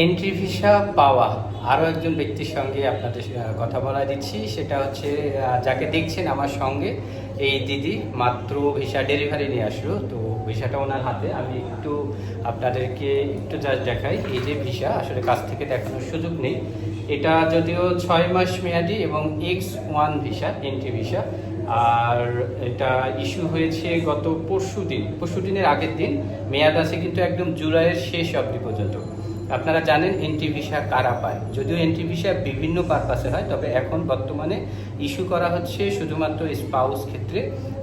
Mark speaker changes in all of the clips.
Speaker 1: Entry visa পাওয়া আরও একজন ব্যক্তির সঙ্গে আপনাদের কথা বলা দিচ্ছি। সেটা হচ্ছে যাকে দেখছেন আমার সঙ্গে, এই দিদি মাত্র ভিসা ডেলিভারি নিয়ে আসলো। তো ভিসাটা ওনার হাতে। আমি একটু আপনাদেরকে একটু জাস্ট দেখাই। এই যে ভিসা আসলে কাছ থেকে দেখানোর সুযোগ নেই। এটা যদিও ছয় মাস মেয়াদি এবং X one visa entry visa আর এটা ইস্যু হয়েছে গত পরশু দিন পরশু দিনের আগের দিন। মেয়াদ আছে কিন্তু একদম জুলাইয়ের শেষ অবধি পর্যন্ত। আপনারা জানেন এন্ট্রি ভিসা কারা পায়। যদিও এন্ট্রি ভিসা বিভিন্ন পারপাসে হয়, তবে এখন বর্তমানে ইস্যু করা হচ্ছে শুধুমাত্র স্পাউস ক্ষেত্রে,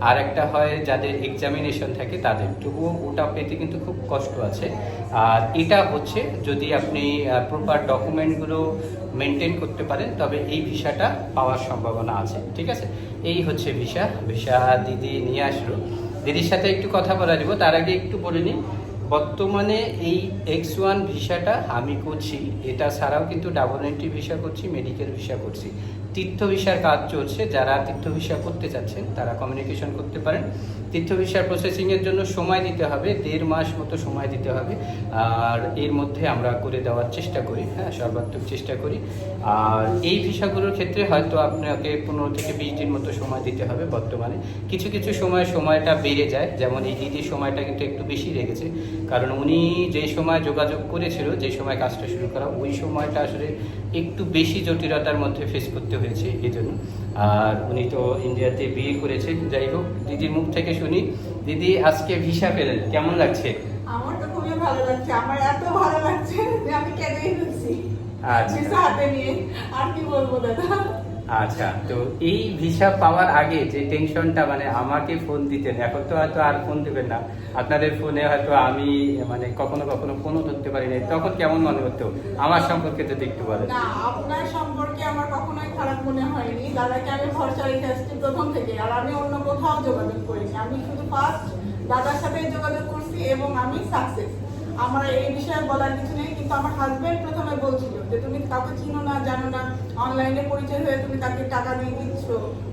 Speaker 1: আর একটা হয় যাদের এক্সামিনেশন থাকে তাদের। তবুও ওটা পেতে কিন্তু খুব কষ্ট আছে। আর এটা হচ্ছে যদি আপনি প্রপার ডকুমেন্টগুলো মেনটেন করতে পারেন, তবে এই ভিসাটা পাওয়ার সম্ভাবনা আছে। ঠিক আছে? এই হচ্ছে ভিসা। ভিসা দিদি নিয়ে আসলো। দিদির সাথে একটু কথা বলা দিব। তার আগে একটু বলে নিই বর্তমানে এই এক্স ওয়ান ভিসাটা আমি করছি, এটা ছাড়াও কিন্তু ডাবল এন্ট্রি ভিসা করছি মেডিকেল ভিসা করছি। তীর্থ ভিসার কাজ চলছে, যারা তীর্থ ভিসা করতে চাচ্ছেন তারা কমিউনিকেশন করতে পারেন। তীর্থ ভিসার প্রসেসিংয়ের জন্য সময় দিতে হবে, দেড় মাস মতো সময় দিতে হবে। আর এর মধ্যে আমরা করে দেওয়ার চেষ্টা করি হ্যাঁ সর্বাত্মক চেষ্টা করি। আর এই ভিসাগুলোর ক্ষেত্রে হয়তো আপনাকে পনেরো থেকে বিশ দিন মতো সময় দিতে হবে বর্তমানে। কিছু কিছু সময় সময়টা বেড়ে যায়, যেমন এই দিদির সময়টা কিন্তু একটু বেশি লেগেছে। কারণ উনি যে সময় যোগাযোগ করেছিল, যে সময় কাজটা শুরু করা, ওই সময়টা আসলে একটু বেশি জটিলতার মধ্যে ফেস করতে হয়েছে। এই জন্য। আর উনি তো ইন্ডিয়াতে বিয়ে করেছেন যাই হোক দিদির মুখ থেকে শুনি। দিদি আজকে ভিসা পেলেন কেমন লাগছে?
Speaker 2: আমার তো খুবই ভালো লাগছে আমার এত ভালো লাগছে যে আমি কেঁদেই ফেলছি।
Speaker 1: আচ্ছা।
Speaker 2: হাতে নিয়ে আর কি বলব দাদা?
Speaker 1: আচ্ছা তো এই ভিসা পাওয়ার আগে যে টেনশনটা মানে আমাকে ফোন দিতেন, এখন তো হয়তো আর ফোন দেবেন না। আপনাদের ফোনে হয়তো আমি মানে কখনো কখনো ফোনও ধরতে পারি না তখন কেমন মনে হতো? আমার সম্পর্কে যদি একটু বলেন।
Speaker 2: না, আপনার সম্পর্কে আমার কখনোই খারাপ মনে হয়নি। দাদাকে আমি ভরসা রেখে আসছি প্রথম থেকে, আর আমি অন্য কোথাও যোগাযোগ করিনি। আমি শুধু ফার্স্ট দাদার সাথে যোগাযোগ করছি এবং আমি সাকসেস আমার এই বিষয়ে বলার কিছু নেই। কিন্তু আমার হাজবেন্ড প্রথমে বলছিল যে তুমি কাউকে চিনো না জানো না অনলাইনে পরিচয় হয়ে তুমি তাকে টাকা দিয়ে দিচ্ছ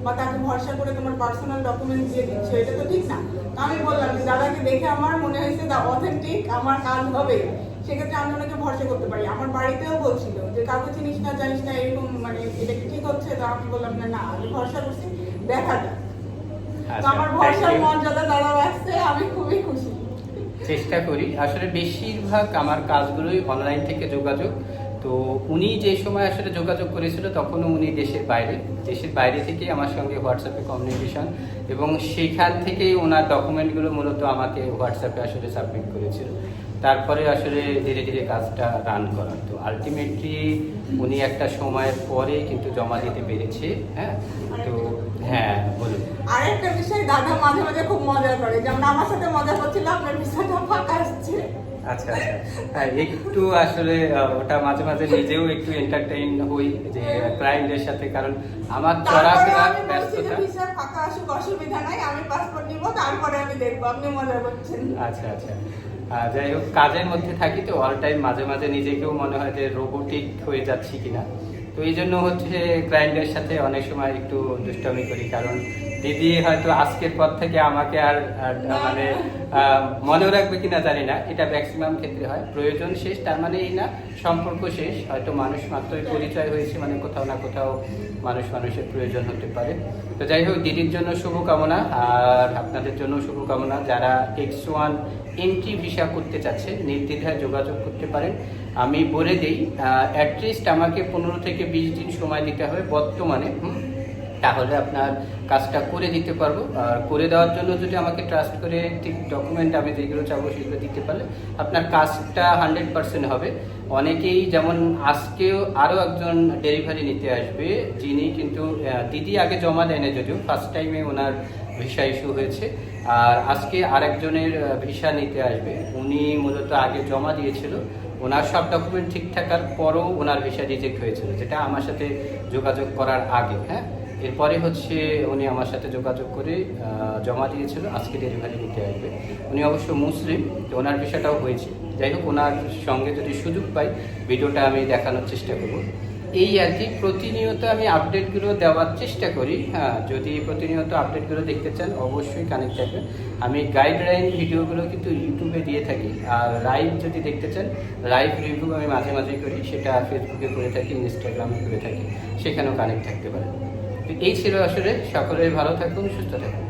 Speaker 2: বা তাকে ভরসা করে তোমার পার্সোনাল ডকুমেন্টস দিয়ে দিচ্ছ এটা তো ঠিক না। আমি বললাম যে দাদাকে দেখে আমার মনে হয়েছে দা অথেন্টিক আমার কাজ হবে। সেক্ষেত্রে আমি ওনাকে ভরসা করতে পারি। আমার বাড়িতেও বলছিল যে কাউকে চিনিস না জানিস না এরকম মানে এটা ঠিক হচ্ছে? তো আমি বললাম না না আমি ভরসা করছি দেখা যাক। তো
Speaker 1: আচ্ছা,
Speaker 2: আমার ভরসার মর্যাদা দাদা রাখছে আমি খুবই খুশি।
Speaker 1: চেষ্টা করি। আসলে বেশিরভাগ আমার কাজগুলোই অনলাইন থেকে যোগাযোগ। তো উনি যে সময় আসলে যোগাযোগ করেছিল, তখনও উনি দেশের বাইরে। দেশের বাইরে থেকেই আমার সঙ্গে হোয়াটসঅ্যাপে কমিউনিকেশন এবং সেখান থেকেই ওনার ডকুমেন্টগুলো মূলত আমাকে হোয়াটসঅ্যাপে আসলে সাবমিট করেছিল। তারপরে আসলে ধীরে ধীরে কাজটা রান করা তো আলটিমেটলি উনি একটা সময়ের পরে কিন্তু জমা দিতে পেরেছে হ্যাঁ? তো হ্যাঁ বলুন।
Speaker 2: আরেকটা বিষয় দাদা মাঝে মাঝে খুব মজা করে যেমন আমার সাথে মজা করছিল আপনার বিষয়টা ফাঁকা আসছে।
Speaker 1: আচ্ছা আচ্ছা। হ্যাঁ একটু আসলে ওটা মাঝে মাঝে নিজেও একটু এন্টারটেইন হই যে ক্লায়েন্টের সাথে কারণ আমার
Speaker 2: বলছি যে
Speaker 1: ব্যস্ততা
Speaker 2: ফাঁকা আসুক অসুবিধা নাই আমি পাসপোর্ট নিব তারপরে আমি আপনি মজা করছেন।
Speaker 1: আচ্ছা আচ্ছা। যাই হোক, কাজের মধ্যে থাকি তো অল টাইম মাঝে মাঝে নিজেকেও মনে হয় যে রোবোটিক হয়ে যাচ্ছি কিনা। তো এই জন্য হচ্ছে ক্লায়েন্টের সাথে অনেক সময় একটু দুষ্টামি করি, কারণ দিদি হয়তো আজকের পর থেকে আমাকে আর মানে মনেও রাখবে কিনা জানি না। এটা ম্যাক্সিমাম ক্ষেত্রে হয়। প্রয়োজন শেষ, তার মানে এই না, সম্পর্ক শেষ। হয়তো মানুষ মাত্রই পরিচয় হয়েছে মানে কোথাও না কোথাও মানুষ মানুষের প্রয়োজন হতে পারে। তো যাই হোক, দিদির জন্য শুভকামনা, আর আপনাদের জন্য শুভকামনা। যারা এক্স ওয়ান এন্ট্রি ভিসা করতে চাচ্ছে, নির্দ্বিধায় যোগাযোগ করতে পারেন। আমি বলে দিই অ্যাটলিস্ট আমাকে পনেরো থেকে বিশ দিন সময় দিতে হবে বর্তমানে তাহলে আপনার কাজটা করে দিতে পারব। আর করে দেওয়ার জন্য যদি আমাকে ট্রাস্ট করে ঠিক ডকুমেন্ট আমি যেগুলো চাবো সেগুলো দিতে পারলে আপনার কাজটা হান্ড্রেড পার্সেন্ট হবে। অনেকেই যেমন আজকেও আরও একজন ডেলিভারি নিতে আসবে, যিনি কিন্তু দিদি আগে জমা দেয়নি যদিও ফার্স্ট টাইমে ওনার ভিসা ইস্যু হয়েছে। আর আজকে আরেকজনের ভিসা নিতে আসবে, উনি মূলত আগে জমা দিয়েছিল। ওনার সব ডকুমেন্ট ঠিক থাকার পরও ওনার ভিসা রিজেক্ট হয়েছিল, যেটা আমার সাথে যোগাযোগ করার আগে হ্যাঁ? এরপরে হচ্ছে উনি আমার সাথে যোগাযোগ করে জমা দিয়েছিল, আজকে ডেলিভারি নিতে আসবে। উনি অবশ্য মুসলিম, তো ওনার বিষয়টাও হয়েছে। যাই হোক, ওনার সঙ্গে যদি সুযোগ পাই, ভিডিওটা আমি দেখানোর চেষ্টা করব। এই আর কি, প্রতিনিয়ত আমি আপডেটগুলো দেওয়ার চেষ্টা করি। হ্যাঁ যদি প্রতিনিয়ত আপডেটগুলো দেখতে চান, অবশ্যই কানেক্ট থাকবেন আমি গাইডলাইন ভিডিওগুলো কিন্তু ইউটিউবে দিয়ে থাকি। আর লাইভ যদি দেখতে চান লাইভ রিভিউ আমি মাঝে মাঝে করি। সেটা ফেসবুকে করে থাকি ইনস্টাগ্রামে করে থাকি। সেখানেও কানেক্ট থাকতে পারেন। এই ছিল আসলে। সকলেই ভালো থাকুন সুস্থ থাকুন।